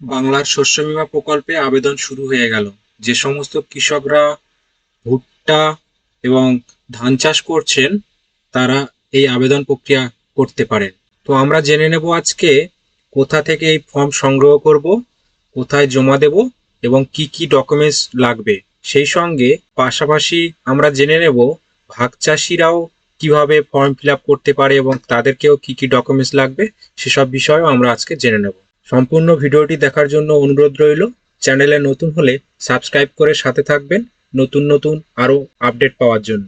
বাংলার শস্য বীমা প্রকল্পে আবেদন শুরু হয়ে গেল। যে সমস্ত কৃষকরা ভুট্টা এবং ধান চাষ করছেন, তারা এই আবেদন প্রক্রিয়া করতে পারেন। তো আমরা জেনে নেব আজকে কোথা থেকে এই ফর্ম সংগ্রহ করব, কোথায় জমা দেব এবং কি কি ডকুমেন্টস লাগবে। সেই সঙ্গে পাশাপাশি আমরা জেনে নেব ভাগ চাষিরাও কীভাবে ফর্ম ফিল করতে পারে এবং তাদেরকেও কি কি ডকুমেন্টস লাগবে, সেসব বিষয়েও আমরা আজকে জেনে নেব। সম্পূর্ণ ভিডিওটি দেখার জন্য অনুরোধ রইল। চ্যানেলে নতুন হলে সাবস্ক্রাইব করে সাথে থাকবেন নতুন নতুন আরও আপডেট পাওয়ার জন্য।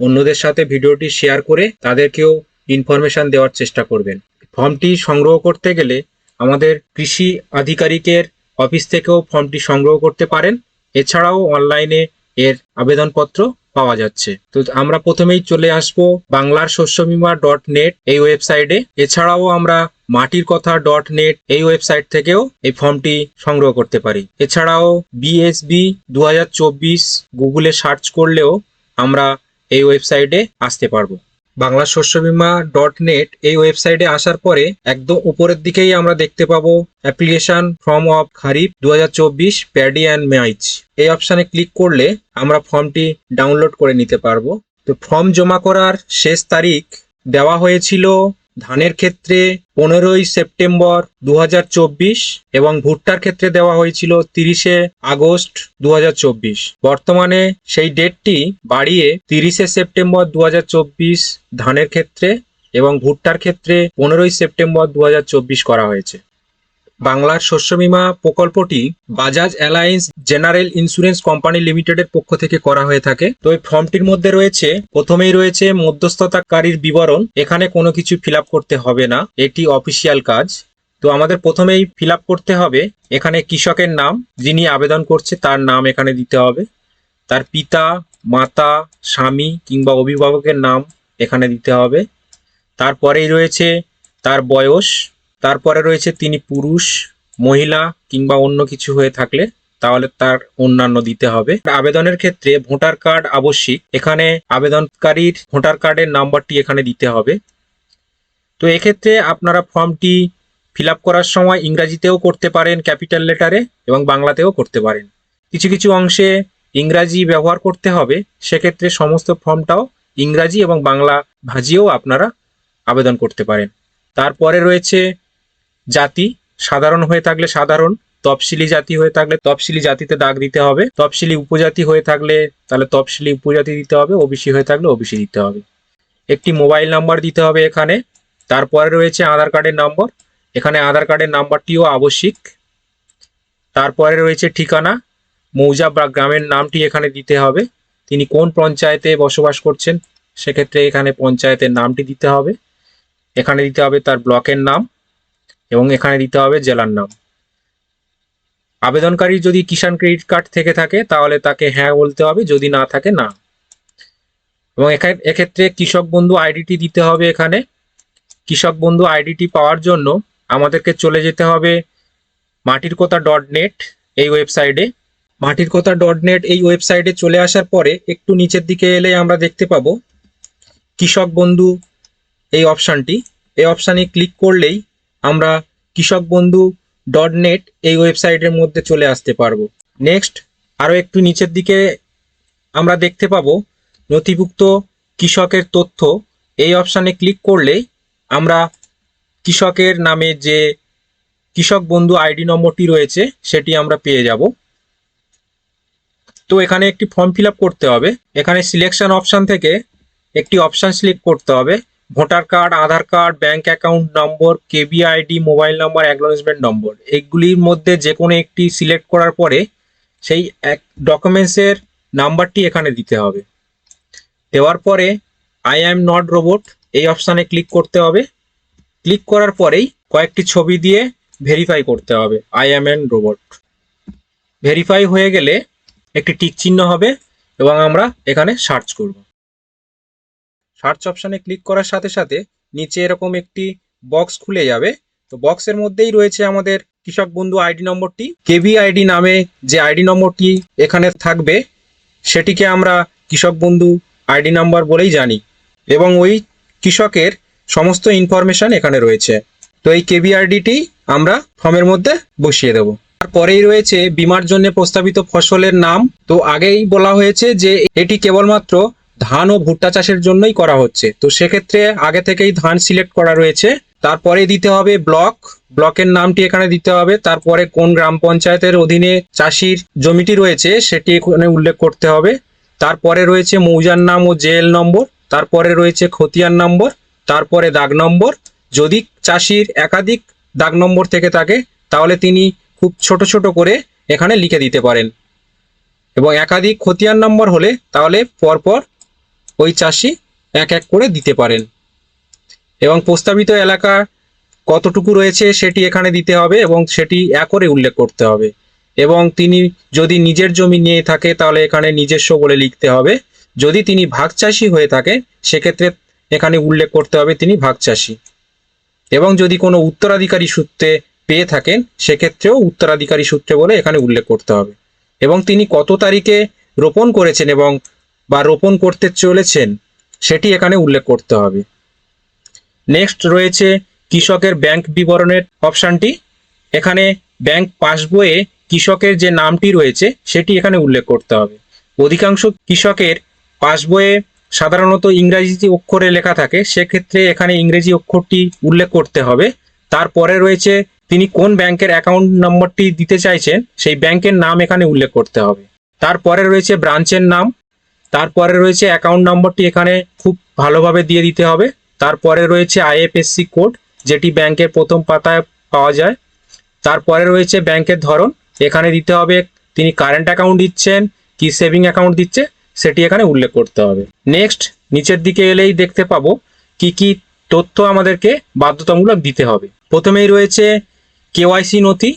অন্যদের সাথে ভিডিওটি শেয়ার করে তাদেরকেও ইনফরমেশন দেওয়ার চেষ্টা করবেন। ফর্মটি সংগ্রহ করতে গেলে আমাদের কৃষি আধিকারিকের অফিস থেকেও ফর্মটি সংগ্রহ করতে পারেন। এছাড়াও অনলাইনে এর আবেদনপত্র পাওয়া যাচ্ছে। তো আমরা প্রথমেই চলে আসব বাংলার শস্য বীমা ডট নেট এই ওয়েবসাইটে। এছাড়াও আমরা মাটির কথা ডট নেট এই ওয়েবসাইট থেকেও এই ফর্মটি সংগ্রহ করতে পারি। এছাড়াও বিএসবি দু হাজার চব্বিশ গুগলে সার্চ করলেও আমরা এই ওয়েবসাইটে আসতে পারব। বাংলা শস্য বীমা ডট নেট এই ওয়েবসাইটে আসার পরে একদম উপরের দিকেই আমরা দেখতে পাবো অ্যাপ্লিকেশন ফর্ম অফ খারিফ দু হাজার চব্বিশ প্যাডি অ্যান্ড মাইচ এই অপশানে ক্লিক করলে আমরা ফর্মটি ডাউনলোড করে নিতে পারব। তো ফর্ম জমা করার শেষ তারিখ দেওয়া হয়েছিল ধানের ক্ষেত্রে পনেরোই সেপ্টেম্বর দু হাজার চব্বিশ এবং ভুট্টার ক্ষেত্রে দেওয়া হয়েছিল তিরিশে আগস্ট দু হাজার চব্বিশ। বর্তমানে সেই ডেটটি বাড়িয়ে তিরিশে সেপ্টেম্বর দু হাজার চব্বিশ ধানের ক্ষেত্রে এবং ভুট্টার ক্ষেত্রে পনেরোই সেপ্টেম্বর দু হাজার চব্বিশ করা হয়েছে। বাংলার শস্য বীমা প্রকল্পটি Bajaj Allianz general insurance company লিমিটেডের পক্ষ থেকে করা হয়ে থাকে। তো এই ফর্মটির মধ্যে রয়েছে, প্রথমেই রয়েছে মধ্যস্থতাকারীর বিবরণ। এখানে কোনো কিছু ফিল করতে হবে না, এটি অফিসিয়াল কাজ। তো আমাদের প্রথমেই ফিল করতে হবে, এখানে কৃষকের নাম, যিনি আবেদন করছে তার নাম এখানে দিতে হবে। তার পিতা, মাতা, স্বামী কিংবা অভিভাবকের নাম এখানে দিতে হবে। তারপরেই রয়েছে তার বয়স তারপরে রয়েছে তিনি পুরুষ, মহিলা কিংবা অন্য কিছু হয়ে থাকলে তাহলে তার অন্যান্য দিতে হবে। আবেদনের ক্ষেত্রে ভোটার কার্ড আবশ্যিক। এখানে আবেদনকারীর ভোটার কার্ডের নাম্বারটি এখানে দিতে হবে। তো এক্ষেত্রে আপনারা ফর্মটি ফিল করার সময় ইংরাজিতেও করতে পারেন, ক্যাপিটাল লেটারে এবং বাংলাতেও করতে পারেন। কিছু কিছু অংশে ইংরাজি ব্যবহার করতে হবে। সেক্ষেত্রে সমস্ত ফর্মটাও ইংরাজি এবং বাংলা ভাজিয়েও আপনারা আবেদন করতে পারেন। তারপরে রয়েছে জাতি সাধারণ হয়ে থাকলে সাধারণ, তফসিলি জাতি হয়ে থাকলে তফসিলি জাতিতে দাগ দিতে হবে। তফসিলি উপজাতি হয়ে থাকলে তাহলে তফসিলি উপজাতি দিতে হবে, ওবিসি হয়ে থাকলে ওবিসি দিতে হবে। একটি মোবাইল নাম্বার দিতে হবে এখানে, তারপরে রয়েছে আধার কার্ডের নম্বর। এখানে আধার কার্ডের নাম্বারটিও আবশ্যিক। তারপরে রয়েছে ঠিকানা, মৌজা বা গ্রামের নামটি এখানে দিতে হবে। তিনি কোন পঞ্চায়েতে বসবাস করছেন, সেক্ষেত্রে এখানে পঞ্চায়েতের নামটি দিতে হবে। এখানে দিতে হবে তার ব্লকের নাম। এবং এখানে দিতে হবে জেলার নাম। আবেদনকারী যদি কিষাণ ক্রেডিট কার্ড থেকে থাকে, তাহলে তাকে হ্যাঁ বলতে হবে, যদি না থাকে, না। এবং এখানে এক্ষেত্রে কৃষক বন্ধু আইডিটি দিতে হবে এখানে। কৃষক বন্ধু আইডিটি পাওয়ার জন্য আমাদেরকে চলে যেতে হবে মাটির কথা ডট নেট এই ওয়েবসাইটে। মাটির কথা ডট নেট এই ওয়েবসাইটে চলে আসার পরে একটু নিচের দিকে এলে আমরা দেখতে পাবো কৃষক বন্ধু এই অপশানটি। এই অপশানে ক্লিক করলেই আমরা কৃষক বন্ধু ডট নেট এই ওয়েবসাইটের মধ্যে চলে আসতে পারব। নেক্সট আরও একটু নিচের দিকে আমরা দেখতে পাবো নথিভুক্ত কৃষকের তথ্য। এই অপশানে ক্লিক করলেই আমরা কৃষকের নামে যে কৃষক বন্ধু আইডি নম্বরটি রয়েছে, সেটি আমরা পেয়ে যাব। তো এখানে একটি ফর্ম ফিল করতে হবে। এখানে সিলেকশন অপশান থেকে একটি অপশান সিলেক্ট করতে হবে। Voter card, Aadhaar card, bank account number KB ID mobile number, acknowledgement number. এগুলির মধ্যে যে কোনো একটি সিলেক্ট করার পরে সেই এক ডকুমেন্টসের নাম্বারটি এখানে দিতে হবে। দেওয়ার পরে আই অ্যাম নট রোবট এই অপশানে ক্লিক করতে হবে। ক্লিক করার পরেই কয়েকটি ছবি দিয়ে ভেরিফাই করতে হবে I am an robot verify হয়ে গেলে একটি টিক চিহ্ন হবে এবং আমরা এখানে সার্চ করব। সার্চ অপশানে ক্লিক করার সাথে সাথে নিচে এরকম একটি বক্স খুলে যাবে। তো বক্সের মধ্যেই রয়েছে আমাদের কৃষক বন্ধু আইডি নম্বরটি। কেবি আইডি নামে যে আইডি নম্বরটি এখানে থাকবে, সেটিকে আমরা কৃষক বন্ধু আইডি নাম্বার বলেই জানি এবং ওই কৃষকের সমস্ত ইনফরমেশন এখানে রয়েছে। তো এই কেবিআরডিটি আমরা ফর্মের মধ্যে বসিয়ে দেব। তারপরেই রয়েছে বিমার জন্য প্রস্তাবিত ফসলের নাম। তো আগেই বলা হয়েছে যে এটি কেবলমাত্র ধান ও ভুট্টা চাষের জন্যই করা হচ্ছে। তো সেক্ষেত্রে আগে থেকেই ধান সিলেক্ট করা রয়েছে। তারপরে দিতে হবে ব্লক। ব্লকের নামটি এখানে দিতে হবে। তারপরে কোন গ্রাম পঞ্চায়েতের অধীনে চাষির জমিটি রয়েছে, সেটি এখানে উল্লেখ করতে হবে। তারপরে রয়েছে মৌজার নাম ও জেএল নম্বর। তারপরে রয়েছে খতিয়ান নম্বর। তারপরে দাগ নম্বর। যদি চাষির একাধিক দাগ নম্বর থেকে থাকে, তাহলে তিনি খুব ছোট ছোট করে এখানে লিখে দিতে পারেন। এবং একাধিক খতিয়ান নম্বর হলে তাহলে পরপর ওই চাষি এক এক করে দিতে পারেন। এবং প্রস্তাবিত এলাকা কতটুকু রয়েছে সেটি এখানে দিতে হবে এবং সেটি একরে উল্লেখ করতে হবে। এবং তিনি যদি নিজের জমি নিয়ে থাকে তাহলে এখানে নিজস্ব বলে লিখতে হবে। যদি তিনি ভাগ চাষি হয়ে থাকে, সেক্ষেত্রে এখানে উল্লেখ করতে হবে তিনি ভাগ চাষি। এবং যদি কোনো উত্তরাধিকারী সূত্রে পেয়ে থাকেন, সেক্ষেত্রেও উত্তরাধিকারী সূত্রে বলে এখানে উল্লেখ করতে হবে। এবং তিনি কত তারিখে রোপণ করেছেন এবং বা রোপণ করতে চলেছেন, সেটি এখানে উল্লেখ করতে হবে। নেক্সট রয়েছে কৃষকের ব্যাংক বিবরণের অপশানটি এখানে ব্যাংক পাসবইয়ে কৃষকের যে নামটি রয়েছে, সেটি এখানে উল্লেখ করতে হবে। অধিকাংশ কৃষকের পাসবইয়ে সাধারণত ইংরাজি অক্ষরে লেখা থাকে, সেক্ষেত্রে এখানে ইংরেজি অক্ষরটি উল্লেখ করতে হবে। তারপরে রয়েছে তিনি কোন ব্যাংকের অ্যাকাউন্ট নম্বরটি দিতে চাইছেন, সেই ব্যাংকের নাম এখানে উল্লেখ করতে হবে। তারপরে রয়েছে ব্রাঞ্চের নাম। তারপরে রয়েছে অ্যাকাউন্ট নম্বরটি এখানে খুব ভালোভাবে দিয়ে দিতে হবে। তারপরে রয়েছে আইএফএসসি কোড যেটি ব্যাংকের প্রথম পাতায় পাওয়া যায়। তারপরে রয়েছে ব্যাংকের ধরন, এখানে দিতে হবে তিনি কারেন্ট অ্যাকাউন্ট দিচ্ছেন, কি সেভিং অ্যাকাউন্ট দিচ্ছে, সেটি এখানে উল্লেখ করতে হবে। নেক্সট নিচের দিকে এলেই দেখতে পাবো কি কি তথ্য আমাদেরকে বাধ্যতামূলক দিতে হবে। প্রথমেই রয়েছে কেওয়াইসি নথি,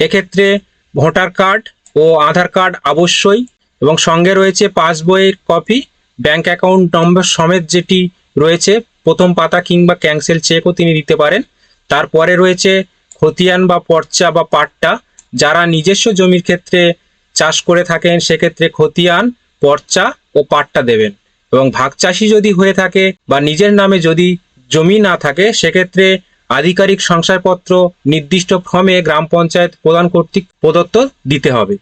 এক্ষেত্রে ভোটার কার্ড ও আধার কার্ড অবশ্যই এবং সঙ্গে রয়েছে পাসবইয়ের কপি, ব্যাংক অ্যাকাউন্ট নম্বর সমেত যেটি রয়েছে, প্রথম পাতা কিংবা ক্যান্সেল চেকও তিনি দিতে পারেন। তারপরে রয়েছে খতিয়ান বা পর্চা বা পাট্টা, যারা নিজস্ব জমির ক্ষেত্রে চাষ করে থাকেন, সেক্ষেত্রে খতিয়ান, পর্চা ও পাট্টা দেবেন। এবং ভাগ চাষি যদি হয়ে থাকে বা নিজের নামে যদি জমি না থাকে, সেক্ষেত্রে আধিকারিক শংসাপত্র নির্দিষ্ট ফর্মে গ্রাম পঞ্চায়েত প্রদান কর্তৃক প্রদত্ত দিতে হবে।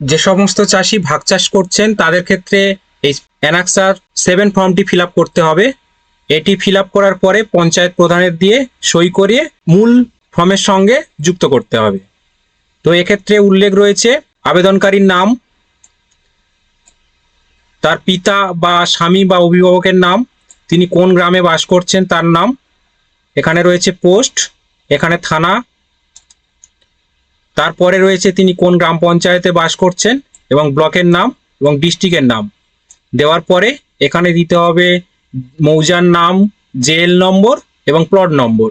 যে সমস্ত চাষি ভাগ চাষ করছেন, তাদের ক্ষেত্রে এই অ্যানাক্সার সেভেন ফর্মটি ফিল করতে হবে। এটি ফিল করার পরে পঞ্চায়েত প্রধানের দিয়ে সই করিয়ে মূল ফর্মের সঙ্গে যুক্ত করতে হবে। তো এক্ষেত্রে উল্লেখ রয়েছে, আবেদনকারীর নাম, তার পিতা বা স্বামী বা অভিভাবকের নাম, তিনি কোন গ্রামে বাস করছেন তার নাম, এখানে রয়েছে পোস্ট, এখানে থানা তারপরে রয়েছে তিনি কোন গ্রাম পঞ্চায়েতে বাস করছেন এবং ব্লকের নাম এবং ডিস্ট্রিক্টের নাম। দেওয়ার পরে এখানে দিতে হবে মৌজার নাম জেএল নম্বর এবং প্লট নম্বর।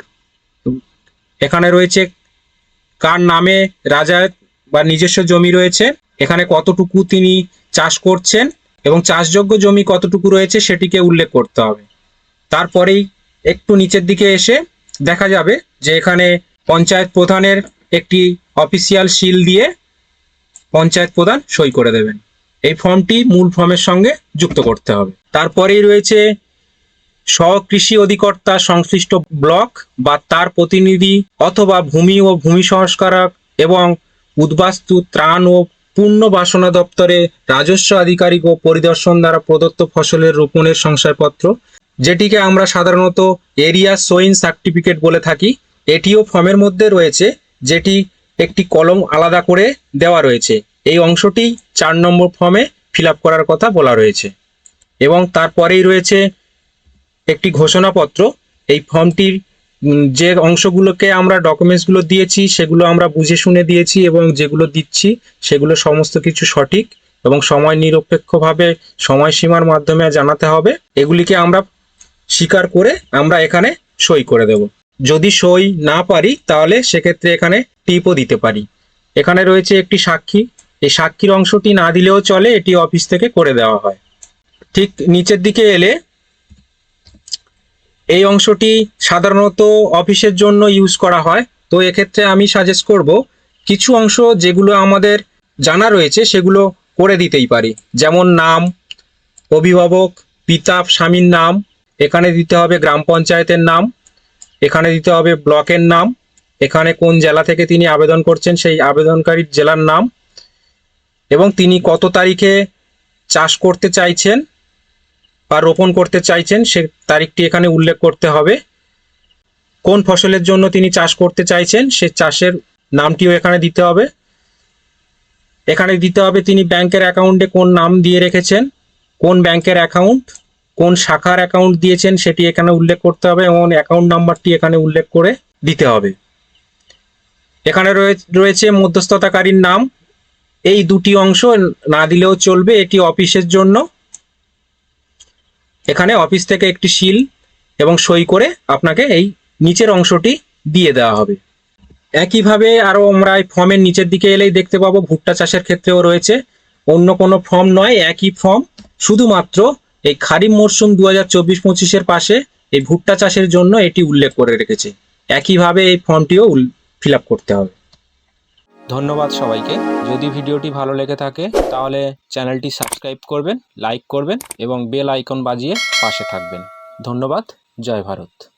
এখানে রয়েছে কার নামে রাজা বা নিজস্ব জমি রয়েছে, এখানে কতটুকু তিনি চাষ করছেন এবং চাষযোগ্য জমি কতটুকু রয়েছে সেটিকে উল্লেখ করতে হবে। তারপরেই একটু নিচের দিকে এসে দেখা যাবে যে এখানে পঞ্চায়েত প্রধানের একটি অফিসিয়াল সিল দিয়ে পঞ্চায়েত প্রধান সই করে দেবেন। এই ফর্মটি মূল ফর্মের সঙ্গে যুক্ত করতে হবে। তারপরেই রয়েছে স্বকৃষি অধিকর্তা সংশ্লিষ্ট ব্লক বা তার প্রতিনিধি অথবা ভূমি ও ভূমি সংস্কারক এবং উদ্বাস্তু, ত্রাণ ও পূর্ণ বাসনা দপ্তরে রাজস্ব আধিকারিক ও পরিদর্শন দ্বারা প্রদত্ত ফসলের রোপণের শংসাপত্র যেটিকে আমরা সাধারণত এরিয়া সোইন সার্টিফিকেট বলে থাকি, এটিও ফর্মের মধ্যে রয়েছে, যেটি একটি কলম আলাদা করে দেওয়া রয়েছে। এই অংশটি চার নম্বর ফর্মে ফিল করার কথা বলা রয়েছে। এবং তারপরেই রয়েছে একটি ঘোষণাপত্র। এই ফর্মটির যে অংশগুলোকে আমরা ডকুমেন্টসগুলো দিয়েছি, সেগুলো আমরা বুঝে শুনে দিয়েছি এবং যেগুলো দিচ্ছি, সেগুলো সমস্ত কিছু সঠিক এবং সময় নিরপেক্ষভাবে সময়সীমার মাধ্যমে জানাতে হবে। এগুলিকে আমরা স্বীকার করে আমরা এখানে সই করে দেব। যদি সই না পারি, তাহলে সেক্ষেত্রে এখানে টিপও দিতে পারি। এখানে রয়েছে একটি সাক্ষী। এই সাক্ষীর অংশটি না দিলেও চলে, এটি অফিস থেকে করে দেওয়া হয়। ঠিক নিচের দিকে এলে এই অংশটি সাধারণত অফিসের জন্য ইউজ করা হয়। তো এক্ষেত্রে আমি সাজেস্ট করব, কিছু অংশ যেগুলো আমাদের জানা রয়েছে, সেগুলো করে দিতেই পারি। যেমন নাম, অভিভাবক, পিতা, স্বামীর নাম, এখানে দিতে হবে গ্রাম পঞ্চায়েতের নাম। এখানে দিতে হবে ব্লকের নাম। এখানে কোন জেলা থেকে তিনি আবেদন করছেন সেই আবেদনকারীর জেলার নাম। এবং তিনি কত তারিখে চাষ করতে চাইছেন বা রোপণ করতে চাইছেন সে তারিখটি এখানে উল্লেখ করতে হবে। কোন ফসলের জন্য তিনি চাষ করতে চাইছেন সে চাষের নামটিও এখানে দিতে হবে। এখানে দিতে হবে তিনি ব্যাংকের অ্যাকাউন্টে কোন নাম দিয়ে রেখেছেন, কোন ব্যাংকের অ্যাকাউন্ট কোন শাখার অ্যাকাউন্ট দিয়েছেন সেটি এখানে উল্লেখ করতে হবে এবং অ্যাকাউন্ট নাম্বারটি এখানে উল্লেখ করে দিতে হবে। এখানে রয়ে- রয়েছে মধ্যস্থতাকারীর নাম। এই দুটি অংশ না দিলেও চলবে এটি অফিসের জন্য। এখানে অফিস থেকে একটি শিল এবং সই করে আপনাকে এই নিচের অংশটি দিয়ে দেওয়া হবে। একইভাবে আরও আমরা এই ফর্মের নিচের দিকে এলেই দেখতে পাবো ভুট্টা চাষের ক্ষেত্রেও রয়েছে। অন্য কোনো ফর্ম নয়, একই ফর্ম। শুধুমাত্র এই খারিফ মরশুম দু হাজার চব্বিশ পঁচিশের পাশে এই ভুট্টা চাষের জন্য এটি উল্লেখ করে রেখেছে। একইভাবে এই ফর্মটিও ফিল করতে হবে। ধন্যবাদ সবাইকে। যদি ভিডিওটি ভালো লেগে থাকে, তাহলে চ্যানেলটি সাবস্ক্রাইব করবেন, লাইক করবেন এবং বেল আইকন বাজিয়ে পাশে থাকবেন। ধন্যবাদ। জয় ভারত।